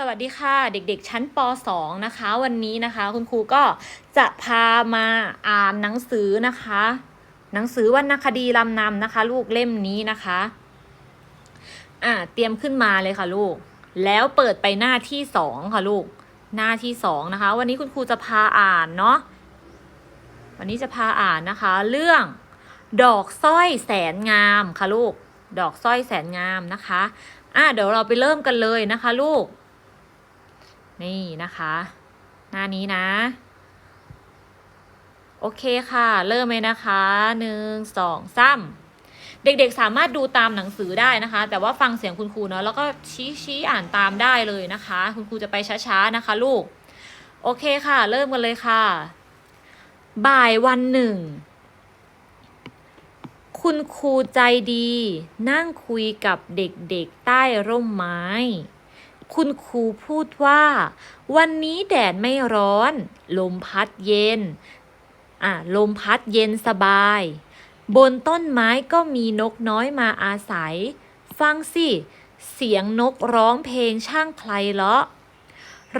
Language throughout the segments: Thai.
สวัสดีค่ะเด็กๆชั้นป .2 นะคะ วันนี้นะคะ คุณครูก็จะพามาอ่านหนังสือนะคะ หนังสือวรรณคดีลำนำนะคะ ลูกเล่มนี้นะคะอ่าเตรียมขึ้นมาเลยค่ะลูก แล้วเปิดไปหน้าที่สองค่ะลูกหน้าที่สองนะคะ วันนี้คุณครูจะพาอ่านเนาะวันนี้จะพาอ่านนะคะ เรื่องดอกสร้อยแสนงามค่ะลูก ดอกสร้อยแสนงามนะคะอะเดี๋ยวเราไปเริ่มกันเลยนะคะ ลูก นี่นะคะ หน้านี้นะ โอเคค่ะ เริ่มเลยนะคะหนึ่งสองสามเด็กๆสามารถดูตามหนังสือได้นะคะ แต่ว่าฟังเสียงคุณครูเนาะแล้วก็ชี้ชี้อ่านตามได้เลยนะคะ คุณครูจะไปช้าๆนะคะ ลูก โอเคค่ะ เริ่มกันเลยค่ะ บ่ายวันหนึ่ง คุณครูใจดี นั่งคุยกับเด็กๆใต้ร่มไม้ คุณครูพูดว่า วันนี้แดดไม่ร้อน ลมพัดเย็น อะลมพัดเย็นสบาย บนต้นไม้ก็มีนกน้อยมาอาศัย ฟังสิ เสียงนกร้องเพลงช่างไพเลาะ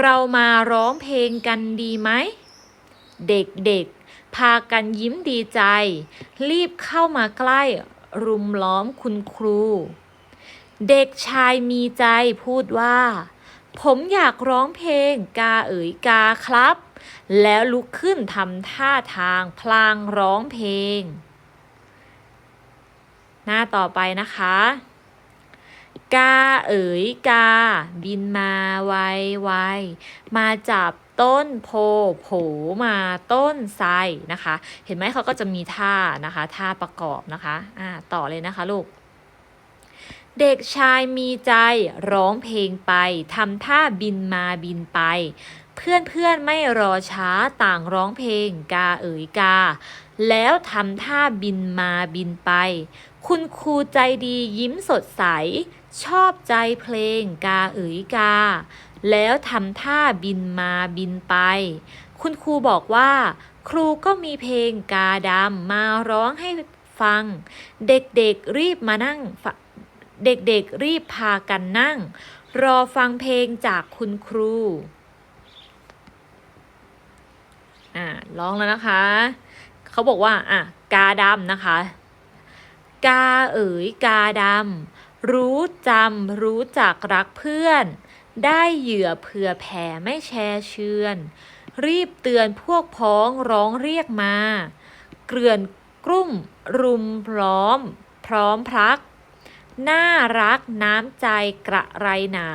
เรามาร้องเพลงกันดีไหม เด็กๆ พากันยิ้มดีใจ รีบเข้ามาใกล้ รุมล้อมคุณครู เด็กชายมีใจพูดว่า ผมอยากร้องเพลงกาเอ๋ยกาครับ แล้วลุกขึ้นทำท่าทางพลางร้องเพลง หน้าต่อไปนะคะ กาเอ๋ยกา บินมาไวไวมาจับต้นโพโผมาต้นไทรนะคะ เห็นไหมเขาก็จะมีท่านะคะ ท่าประกอบนะคะ อ่าต่อเลยนะคะลูก เด็กชายมีใจร้องเพลงไปทำท่าบินมาบินไปเพื่อนเพื่อนๆไม่รอช้าต่างร้องเพลงกาเอ๋ยกา แล้วทำท่าบินมาบินไป คุณครูใจดียิ้มสดใส ชอบใจเพลงกาเอ๋ยกา แล้วทำท่าบินมาบินไป คุณครูบอกว่า ครูก็มีเพลงกาดำมาร้องให้ฟัง เด็กๆรีบมานั่ง เด็กๆรีบพากันนั่ง รอฟังเพลงจากคุณครูอ่าร้องแล้วนะคะ เขาบอกว่าอะกาดำนะคะ กาเอ๋ยกาดำรู้จำรู้จักรักเพื่อน ได้เหยื่อเผื่อแผ่ไม่แชร์เชือน รีบเตือนพวกพ้องร้องเรียกมา เกลื่อนกลุ่มรุมพร้อม พร้อมพรัก น่ารักน้ำใจกระไรหนา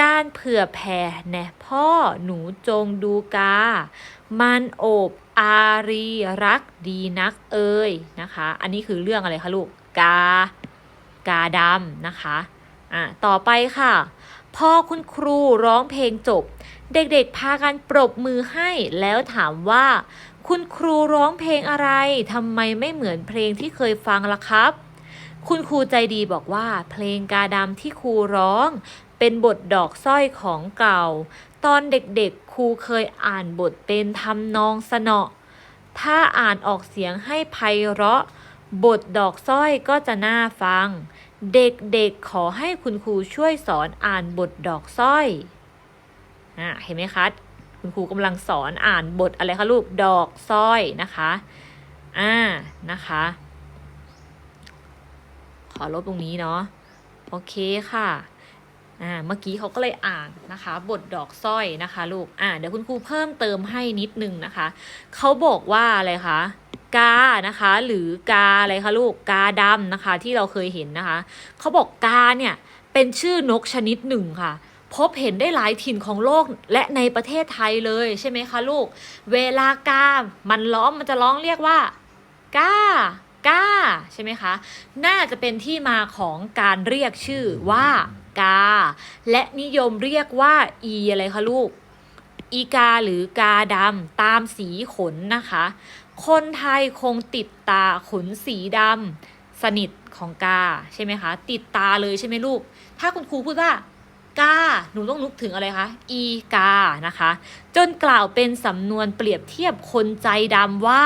การเผื่อแผ่แน่พ่อหนูจงดูกา มันโอบอารีรักดีนักเอ่ยนะคะ อันนี้คือเรื่องอะไรคะลูก กา กาดำนะคะ อะ ต่อไปค่ะ พอคุณครูร้องเพลงจบ เด็กๆพากันปรบมือให้แล้วถามว่า คุณครูร้องเพลงอะไรทำไมไม่เหมือนเพลงที่เคยฟังล่ะครับ คุณครูใจดีบอกว่าเพลงกาดำที่ครูร้อง เป็นบทดอกสร้อยของเก่า ตอนเด็กๆครูเคยอ่านบทเป็นทำนองสนอถ้าอ่านออกเสียงให้ไพเราะ บทดอกสร้อยก็จะน่าฟัง เด็กๆขอให้คุณครูช่วยสอนอ่านบทดอกสร้อยอะเห็นไหมคะ คุณครูกำลังสอนอ่านบทอะไรคะลูกดอกสร้อยนะคะอ่านะคะ ขอลบตรงนี้เนาะโอเคค่ะอ่าเมื่อกี้เขาก็เลยอ่านนะคะ บทดอกสร้อยนะคะ ลูกอ่าเดี๋ยวคุณครูเพิ่มเติมให้นิดนึงนะคะเขาบอกว่าอะไรคะกานะคะ หรือกาอะไรคะลูกกาดำนะคะ ที่เราเคยเห็นนะคะเขาบอกกาเนี่ยเป็นชื่อนกชนิดหนึ่งค่ะพบเห็นได้หลายถิ่นของโลกและในประเทศไทยเลยใช่ไหมคะลูก เวลากา มันร้องมันจะร้องเรียกว่า กา กาใช่ไหมคะ น่าจะเป็นที่มาของการเรียกชื่อว่ากา และนิยมเรียกว่าอีอะไรคะลูก อีกาหรือกาดำตามสีขนนะคะ คนไทยคงติดตาขนสีดำสนิทของกาใช่ไหมคะ ติดตาเลยใช่ไหมลูก ถ้าคุณครูพูดว่ากา หนูต้องนึกถึงอะไรคะ อีกา นะคะ จนกล่าวเป็นสำนวนเปรียบเทียบคนใจดำว่า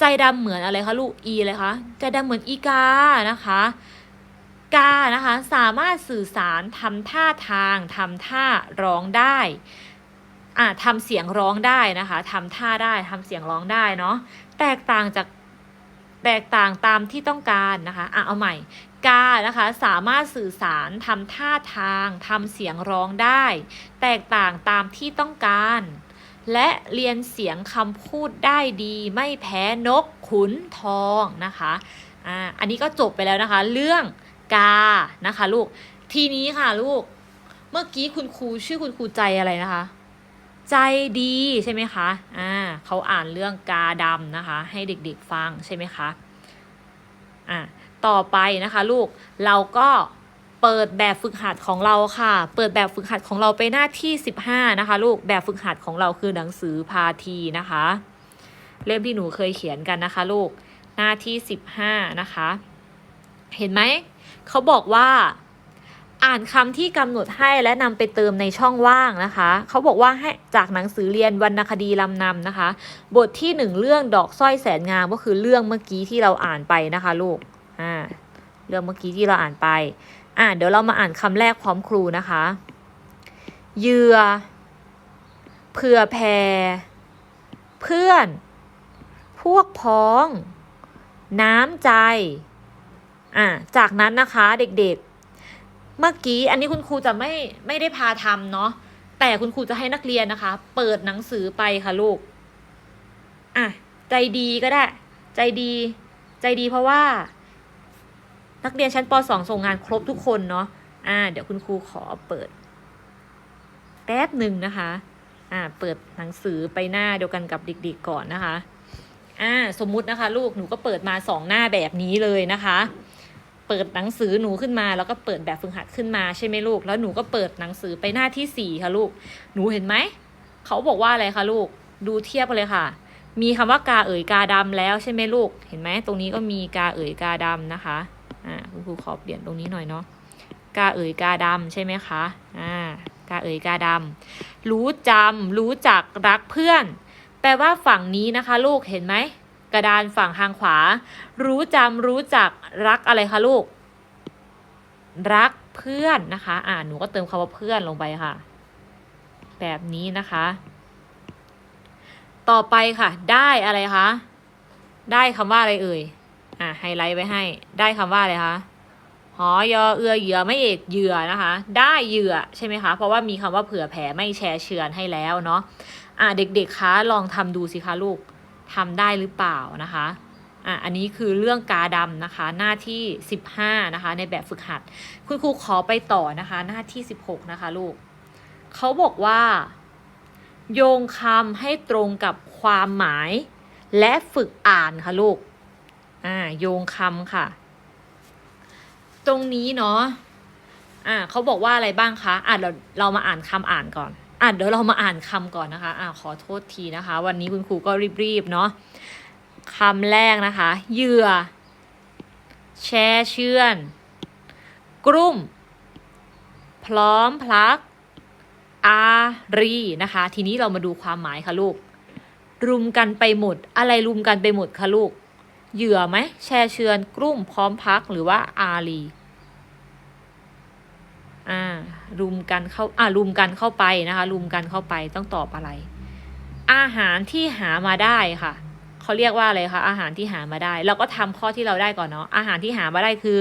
ใจดำเหมือนอะไรคะลูกอีเลยคะใจดำเหมือนอีกานะคะกานะคะสามารถสื่อสารทำท่าทางทำท่าร้องได้อ่าทำเสียงร้องได้นะคะทำท่าได้ทำเสียงร้องได้เนาะแตกต่างจากแตกต่างตามที่ต้องการนะคะอะเอาใหม่กานะคะสามารถสื่อสารทำท่าทางทำเสียงร้องได้ แตกต่างตามที่ต้องการ และเรียนเสียงคำพูดได้ดีไม่แพ้นกขุนทองนะคะอ่าอันนี้ก็จบไปแล้วนะคะ เรื่องกานะคะ ลูก ทีนี้ค่ะลูก เมื่อกี้คุณครูชื่อคุณครูใจอะไรนะคะ ใจดีใช่ไหมคะอ่าเขาอ่านเรื่องกาดำนะคะ ให้เด็กๆฟังใช่ไหมคะอ่าต่อไปนะคะ ลูกเราก็ เปิดแบบฝึกหัดของเราค่ะ เปิดแบบฝึกหัดของเราไปหน้าที่ 15 นะคะ ลูก แบบฝึกหัดของเราคือหนังสือพาทีนะคะ เล่มที่หนูเคยเขียนกันนะคะ ลูก หน้าที่ 15 นะคะ เห็นไหม เขาบอกว่า อ่านคำที่กำหนดให้และนำไปเติมในช่องว่างนะคะ เขาบอกว่าให้จากหนังสือเรียนวรรณคดีลำนำนะคะ บทที่หนึ่งเรื่องดอกสร้อยแสนงามก็คือเรื่องเมื่อกี้ที่เราอ่านไปนะคะ ลูก อ่า เรื่องเมื่อกี้ที่เราอ่านไป อ่าเดี๋ยวเรามาอ่านคำแรกพร้อมครูนะคะเหยื่อเผื่อแผ่เพื่อน พวกพ้อง น้ำใจ อ่าจากนั้นนะคะเด็กๆ เมื่อกี้อันนี้คุณครูจะไม่ไม่ได้พาทำเนาะแต่คุณครูจะให้นักเรียนนะคะ เปิดหนังสือไปค่ะลูก อะ ใจดีก็ได้ ใจดี ใจดีเพราะว่า นักเรียนชั้นป .2 ส่งงานครบทุกคนเนาะอ่า เดี๋ยวคุณครูขอเปิด แป๊บหนึ่งนะคะ อ่า เปิดหนังสือไปหน้าเดียวกันกับเด็กๆก่อนนะคะ อ่า สมมุตินะคะ ลูกหนูก็เปิดมาสองหน้าแบบนี้เลยนะคะ เปิดหนังสือหนูขึ้นมา แล้วก็เปิดแบบฝึกหัดขึ้นมาใช่ไหมลูก แล้วหนูก็เปิดหนังสือไปหน้าที่สี่ค่ะลูก หนูเห็นไหม เขาบอกว่าอะไรคะลูก ดูเทียบกันเลยค่ะ มีคำว่ากาเอ๋ยกาดำแล้วใช่ไหมลูก เห็นไหมตรงนี้ก็มีกาเอ๋ยกาดำนะคะ อ่าคุณครูขอเปลี่ยนตรงนี้หน่อยเนาะกาเอ๋ยกาดำใช่ไหมคะอ่ากาเอ๋ยกาดำรู้จำรู้จักรักเพื่อน แปลว่าฝั่งนี้นะคะ ลูกเห็นไหมกระดานฝั่งทางขวา รู้จำรู้จักรักอะไรคะลูก รักเพื่อนนะคะ อ่าหนูก็เติมคำว่าเพื่อนลงไปค่ะ แบบนี้นะคะ ต่อไปค่ะ ได้อะไรคะ ได้คำว่าอะไรเอ่ย อ่าไฮไลท์ไว้ให้ ได้คำว่าอะไรคะหอยอเอือเหยื่อไม่เอกเหยื่อนะคะ ได้เหยื่อใช่ไหมคะ เพราะว่ามีคำว่าเผื่อแผ่ไม่แชร์เชือนให้แล้วเนาะอ่าเด็กๆคะลองทำดูสิคะลูกทำได้หรือเปล่านะคะอะอันนี้คือเรื่องกาดำนะคะ หน้าที่ 15นะคะ ในแบบฝึกหัด คุณครูขอไปต่อนะคะ หน้าที่ 16 นะคะลูกเขาบอกว่า โยงคำให้ตรงกับความหมาย และฝึกอ่านค่ะลูก อ่าโยงคำค่ะ ตรงนี้เนาะอ่าเขาบอกว่าอะไรบ้างคะอ่าเราเรามาอ่านคำอ่านก่อนอ่าเดี๋ยวเรามาอ่านคำก่อนนะคะอ่าขอโทษทีนะคะ วันนี้คุณครูก็รีบๆเนาะคำแรกนะคะ เหยื่อ แช่เชื่อน กลุ่ม พร้อมพลัก อารีนะคะ ทีนี้เรามาดูความหมายค่ะลูก รุมกันไปหมด อะไรรุมกันไปหมดคะลูก เหยื่อไหมแช่เชือนกลุ่มพร้อมพักหรือว่าอารีอ่ารุมกันเข้าอ่ารุมกันเข้าไปนะคะ รุมกันเข้าไปต้องตอบอะไร อาหารที่หามาได้ค่ะเขาเรียกว่าอะไรคะอาหารที่หามาได้ เราก็ทำข้อที่เราได้ก่อนเนาะอาหารที่หามาได้คือ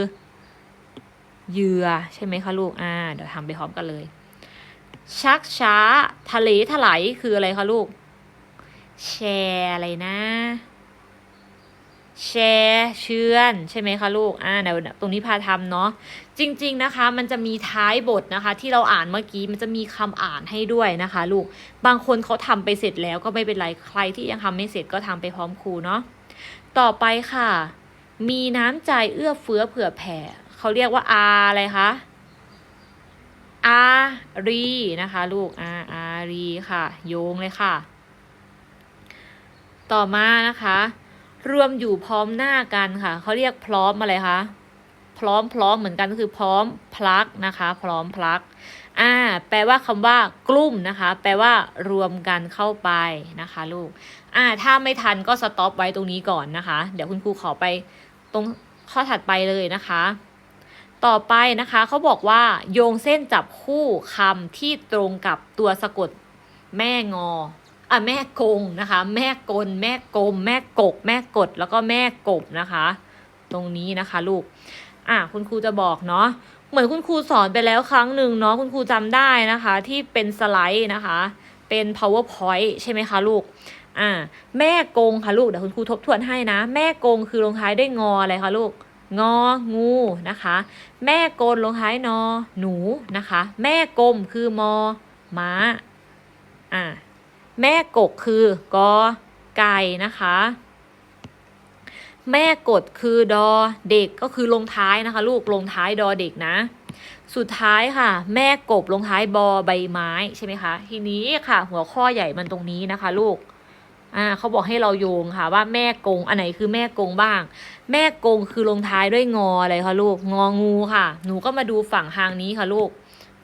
เหยื่อใช่ไหมคะลูกอ่าเดี๋ยวทำไปพร้อมกันเลย ชักช้าทะเลถลายคืออะไรคะลูก แชร์อะไรนะ แชร์เชื่อนใช่ไหมคะลูกอ่าเดี๋ยวตรงนี้พาทำเนาะจริง ๆนะคะ มันจะมีท้ายบทนะคะ ที่เราอ่านเมื่อกี้มันจะมีคำอ่านให้ด้วยนะคะ ลูกบางคนเขาทำไปเสร็จแล้วก็ไม่เป็นไรใครที่ยังทำไม่เสร็จก็ทำไปพร้อมครูเนาะต่อไปค่ะ มีน้ำใจเอื้อเฟื้อเผื่อแผ่เขาเรียกว่าอาอะไรคะอารีนะคะ ลูกอาอารีค่ะ โยงเลยค่ะ ต่อมานะคะ รวมอยู่พร้อมหน้ากันค่ะเขาเรียกพร้อมอะไรคะพร้อมพร้อมเหมือนกันก็คือพร้อมพลักนะคะ พร้อมพลักอ่าแปลว่าคำว่ากลุ่มนะคะ แปลว่ารวมกันเข้าไปนะคะลูกอ่าถ้าไม่ทันก็สต็อปไว้ตรงนี้ก่อนนะคะ เดี๋ยวคุณครูขอไปตรงข้อถัดไปเลยนะคะ ต่อไปนะคะเขาบอกว่าโยงเส้นจับคู่คำที่ตรงกับตัวสะกดแม่งอ อะแม่กงนะคะ แม่กลแม่กลม แม่กก แม่กดแล้วก็แม่กบนะคะ ตรงนี้นะคะ ลูก อะคุณครูจะบอกเนาะเหมือนคุณครูสอนไปแล้วครั้งหนึ่งเนาะคุณครูจำได้นะคะ ที่เป็นสไลด์นะคะ เป็น powerpoint ใช่ไหมคะลูกอ่าแม่กงค่ะลูกเดี๋ยวคุณครูทบทวนให้นะ แม่กงคือลงท้ายด้วยงออะไรคะลูกงองูนะคะ แม่กลลงท้ายนอ หนูนะคะ แม่กลมคือมอม้าอ่า แม่กกคือกอไก่นะคะ แม่กดคือดอเด็กก็คือลงท้ายนะคะ ลูกลงท้ายดอเด็กนะ สุดท้ายค่ะ แม่กบลงท้ายบอใบไม้ใช่ไหมคะทีนี้ค่ะ หัวข้อใหญ่มันตรงนี้นะคะ ลูกอ่าเขาบอกให้เราโยงค่ะว่าแม่กงอันไหนคือแม่กงบ้าง แม่กงคือลงท้ายด้วยงออะไรคะลูกงองูค่ะ หนูก็มาดูฝั่งทางนี้ค่ะลูก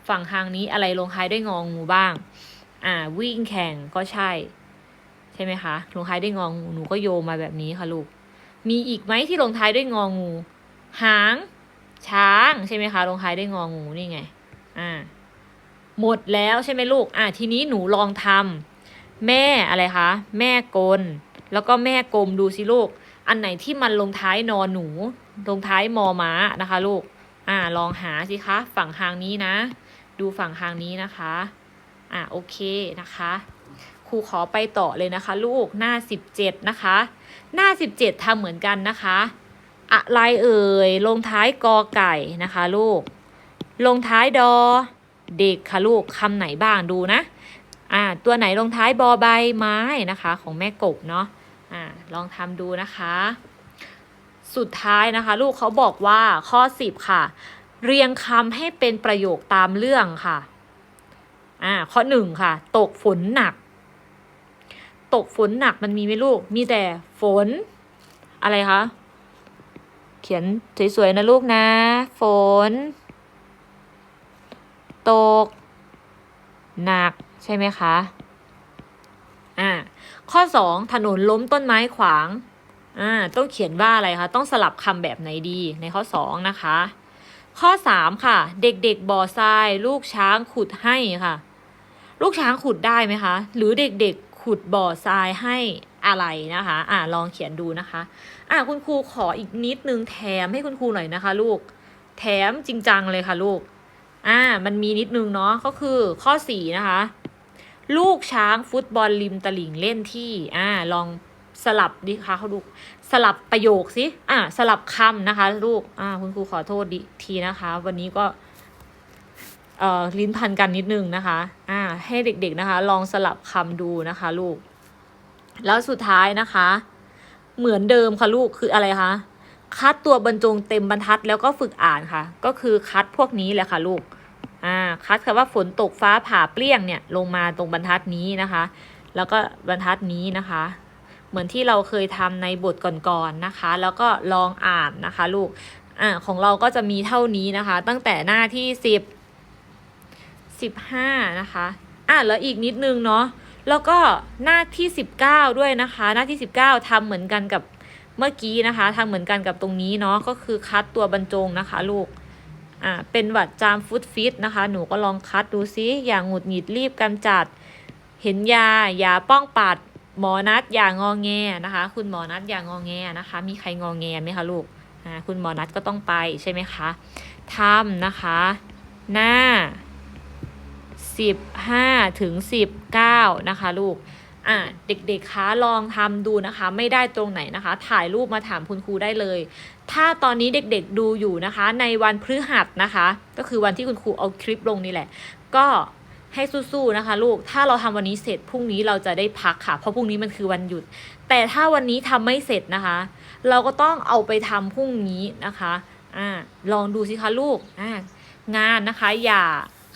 ฝั่งทางนี้อะไรลงท้ายด้วยงองูบ้าง อ่าวิ่งแข่งก็ใช่ ใช่ไหมคะ ลงท้ายด้วยงองูหนูก็โยมาแบบนี้ค่ะลูก มีอีกไหมที่ลงท้ายด้วยงองู หาง ช้างใช่ไหมคะ ลงท้ายด้วยงองูนี่ไง อ่า หมดแล้วใช่ไหมลูก อ่าทีนี้หนูลองทำแม่อะไรคะ แม่กล แล้วก็แม่กลมดูสิลูก อันไหนที่มันลงท้ายนอนหนู ลงท้ายมอม้านะคะ ลูก อ่า ลองหาสิคะ ฝั่งทางนี้นะ ดูฝั่งทางนี้นะคะ อ่าโอเคนะคะ ครูขอไปต่อเลยนะคะ ลูกหน้าสิบเจ็ดนะคะ หน้าสิบเจ็ดทำเหมือนกันนะคะ อะไรเอ่ยลงท้ายกอไก่นะคะ ลูก ลงท้ายดอ เด็กค่ะลูกคำไหนบ้างดูนะอ่าตัวไหนลงท้ายบอใบไม้นะคะ ของแม่กบเนาะอ่าลองทำดูนะคะ สุดท้ายนะคะ ลูกเขาบอกว่าข้อสิบค่ะ เรียงคำให้เป็นประโยคตามเรื่องค่ะ อ่าข้อหนึ่งค่ะ ตกฝนหนัก ตกฝนหนักมันมีไหมลูก มีแต่ฝน อะไรคะ เขียนสวยๆนะลูกนะ ฝน ตก หนักใช่ไหมคะ อ่า ข้อสองถนนล้มต้นไม้ขวาง อ่า ต้องเขียนว่าอะไรคะ ต้องสลับคำแบบไหนดีในข้อสองนะคะข้อสามค่ะ เด็กๆบ่อทราย ลูกช้างขุดให้ค่ะ ลูกช้างขุดได้ไหมคะ หรือเด็กๆขุดบ่อทรายให้อะไรนะคะ อ่าลองเขียนดูนะคะ อ่าคุณครูขออีกนิดนึงแถมให้คุณครูหน่อยนะคะ ลูก แถมจริงจังเลยค่ะลูก อ่า มันมีนิดนึงเนาะ ก็คือข้อสี่นะคะ ลูกช้างฟุตบอลริมตลิ่งเล่นที่ อ่า ลองสลับดิคะเขาดูสลับประโยคสิ อ่า สลับคำนะคะ ลูก อ่า คุณครูขอโทษดิทีนะคะ วันนี้ก็ ลิ้นพันกันนิดนึงนะคะอ่าให้เด็กๆนะคะ ลองสลับคำดูนะคะ ลูก แล้วสุดท้ายนะคะ เหมือนเดิมค่ะลูกคืออะไรคะคัดตัวบรรจงเต็มบรรทัดแล้วก็ฝึกอ่านค่ะ ก็คือคัดพวกนี้แหละค่ะลูกอ่าคัดคำว่าฝนตกฟ้าผ่าเปรี้ยงเนี่ยลงมาตรงบรรทัดนี้นะคะ แล้วก็บรรทัดนี้นะคะ เหมือนที่เราเคยทำในบทก่อนๆนะคะ แล้วก็ลองอ่านนะคะ ลูกอ่าของเราก็จะมีเท่านี้นะคะ ตั้งแต่หน้าที่สิบ สิบห้านะคะ อ่าแล้วอีกนิดนึงเนาะแล้วก็หน้าที่สิบเก้าด้วยนะคะ หน้าที่สิบเก้าทำเหมือนกันกับเมื่อกี้นะคะทำเหมือนกันกับตรงนี้เนาะก็คือคัดตัวบรรจงนะคะ ลูกอ่าเป็นวัดจามฟุตฟิตนะคะ หนูก็ลองคัดดูซิอย่างหงุดหงิดรีบกำจัด เห็นยา ยาป้องปัด หมอนัดอย่างงอแงนะคะ คุณหมอนัดอย่างงอแงนะคะ มีใครงองแงไหมคะลูกอ่าคุณหมอนัดก็ต้องไปใช่ไหมคะทำนะคะ หน้า สิบห้าถึงสิบเก้านะคะลูกอ่าเด็กๆคะลองทำดูนะคะ ไม่ได้ตรงไหนนะคะ ถ่ายรูปมาถามคุณครูได้เลย ถ้าตอนนี้เด็กๆดูอยู่นะคะ ในวันพฤหัสนะคะ ก็คือวันที่คุณครูเอาคลิปลงนี่แหละ ก็ให้สู้ๆนะคะลูก ถ้าเราทำวันนี้เสร็จพรุ่งนี้เราจะได้พักค่ะ เพราะพรุ่งนี้มันคือวันหยุด แต่ถ้าวันนี้ทำไม่เสร็จนะคะ เราก็ต้องเอาไปทำพรุ่งนี้นะคะอ่าลองดูสิคะลูกอ่างานนะคะอย่า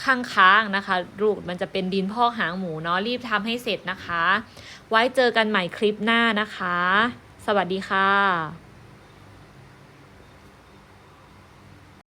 ข้างค้างนะคะลูกมันจะเป็นดินพอกหางหมูเนาะรีบทำให้เสร็จนะคะ ไว้เจอกันใหม่คลิปหน้านะคะ สวัสดีค่ะ